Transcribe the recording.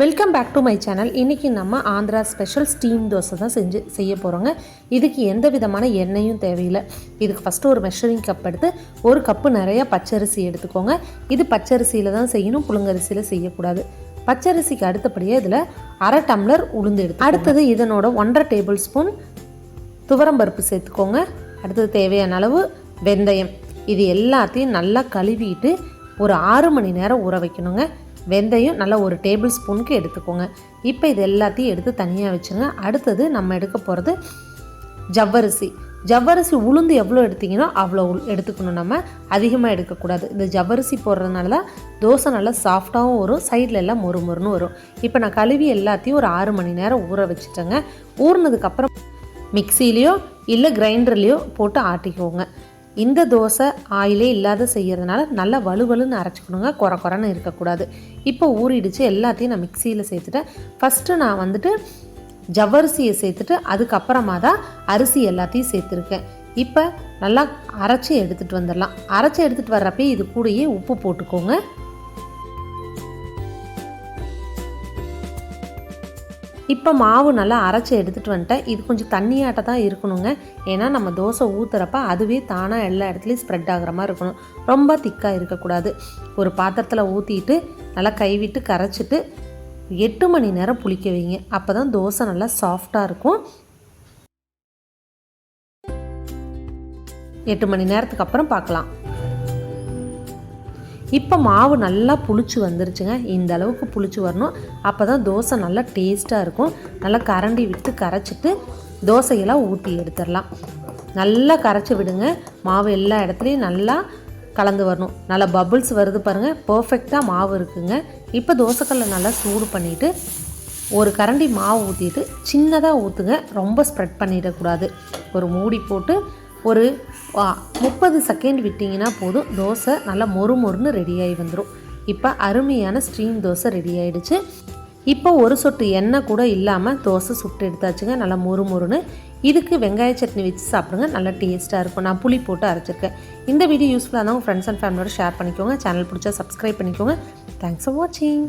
Welcome back to my channel இன்றைக்கி நம்ம Andhra special steam dosa தான் செஞ்சு செய்ய போகிறோங்க இதுக்கு எந்த விதமான எண்ணெயும் தேவையில்லை. இதுக்கு ஃபஸ்ட்டு ஒரு மெஷரிங் கப் எடுத்து ஒரு கப்பு நிறையா பச்சரிசி எடுத்துக்கோங்க. இது பச்சரிசியில் தான் செய்யணும் புழுங்கரிசியில் செய்யக்கூடாது. பச்சரிசிக்கு அடுத்தபடியாக இதில் அரை டம்ளர் உளுந்து எடுத்து அடுத்தது இதனோட ஒன்றரை டேபிள் ஸ்பூன் துவரம்பருப்பு சேர்த்துக்கோங்க. அடுத்தது தேவையான அளவு வெந்தயம். இது எல்லாத்தையும் நல்லா கழுவிட்டு ஒரு ஆறு மணி நேரம் ஊற வைக்கணுங்க. வெந்தயம் நல்லா ஒரு டேபிள் ஸ்பூனுக்கு எடுத்துக்கோங்க. இப்போ இது எல்லாத்தையும் எடுத்து தனியாக வச்சுங்க அடுத்தது நம்ம எடுக்க போகிறது ஜவ்வரிசி. ஜவ்வரிசி உளுந்து எவ்வளோ எடுத்தீங்கன்னா அவ்வளோ உள்- எடுத்துக்கணும் நம்ம. அதிகமாக எடுக்கக்கூடாது. இந்த ஜவ்வரிசி போடுறதுனால தான் தோசை நல்லா சாஃப்டாகவும் வரும். சைடில் எல்லாம் மொறு மொறுன்னு வரும். இப்போ நான் கழுவி எல்லாத்தையும் ஒரு ஆறு மணி நேரம் ஊற வச்சுட்டேங்க. ஊறினதுக்கப்புறம் மிக்சிலேயோ இல்லை கிரைண்டர்லேயோ போட்டு ஆட்டிக்கோங்க. இந்த தோசை ஆயிலே இல்லாத செய்கிறதுனால நல்லா வலுவலுன்னு அரைச்சிக்கணுங்க. குறை குறைன்னு இருக்கக்கூடாது. இப்போ ஊறிடுச்சு எல்லாத்தையும் நான் மிக்சியில் சேர்த்துட்டேன். ஃபஸ்ட்டு நான் வந்துட்டு ஜவ்வரிசியை சேர்த்துட்டு அதுக்கப்புறமா தான் அரிசி எல்லாத்தையும் சேர்த்துருக்கேன். இப்போ நல்லா அரைச்சி எடுத்துகிட்டு வந்துடலாம். அரைச்சி எடுத்துகிட்டு வர்றப்பயே இது கூடயே உப்பு போட்டுக்கோங்க. இப்போ மாவு நல்லா அரைச்சி எடுத்துகிட்டு வந்துட்டேன். இது கொஞ்சம் தண்ணியாட்ட தான் இருக்கணுங்க. ஏன்னா நம்ம தோசை ஊற்றுறப்ப அதுவே தானாக எல்லா இடத்துலையும் ஸ்ப்ரெட் ஆகிற மாதிரி இருக்கணும். ரொம்ப திக்காக இருக்கக்கூடாது. ஒரு பாத்திரத்தில் ஊற்றிட்டு நல்லா கைவிட்டு கரைச்சிட்டு எட்டு மணி நேரம் புளிக்க வைங்க. அப்போ தான் தோசை நல்லா சாஃப்டாக இருக்கும். எட்டு மணி நேரத்துக்கு அப்புறம் பார்க்கலாம். இப்போ மாவு நல்லா புளிச்சு வந்துருச்சுங்க. இந்த அளவுக்கு புளிச்சு வரணும். அப்போ தான் தோசை நல்லா டேஸ்ட்டாக இருக்கும். நல்லா கரண்டி விட்டு கரைச்சிட்டு தோசையெல்லாம் ஊற்றி எடுத்துடலாம். நல்லா கரைச்சி விடுங்க. மாவு எல்லா இடத்துலையும் நல்லா கலந்து வரணும். நல்லா பபுள்ஸ் வருது பாருங்கள் பர்ஃபெக்டாக மாவு இருக்குங்க. இப்போ தோசைக்கல்லை நல்லா சூடு பண்ணிவிட்டு ஒரு கரண்டி மாவு ஊற்றிட்டு சின்னதாக ஊற்றுங்க ரொம்ப ஸ்ப்ரெட் பண்ணிடக்கூடாது. ஒரு மூடி போட்டு ஒரு முப்பது செகண்ட் விட்டிங்கன்னா போதும். தோசை நல்லா மொறு மொறுன்னு ரெடியாகி வந்துடும் இப்போ அருமையான ஸ்ட்ரீம் தோசை ரெடி ஆகிடுச்சு இப்போ ஒரு சொட்டு எண்ணெய் கூட இல்லாமல் தோசை சுட்டு எடுத்தாச்சுங்க. நல்லா மொறு மொறுன்னு. இதுக்கு வெங்காய சட்னி வச்சு சாப்பிடுங்க. நல்லா டேஸ்ட்டாக இருக்கும். நான் புளி போட்டு அரைச்சிருக்கேன். இந்த வீடியோ யூஸ்ஃபுல்லாக இருந்தால் உங்கள் ஃப்ரெண்ட்ஸ் அண்ட் ஃபேமிலியோட ஷேர் பண்ணிக்கோங்க. சேனல் பிடிச்சா சப்ஸ்கிரைப் பண்ணிக்கோங்க. தேங்க்ஸ் ஃபார் வாட்சிங்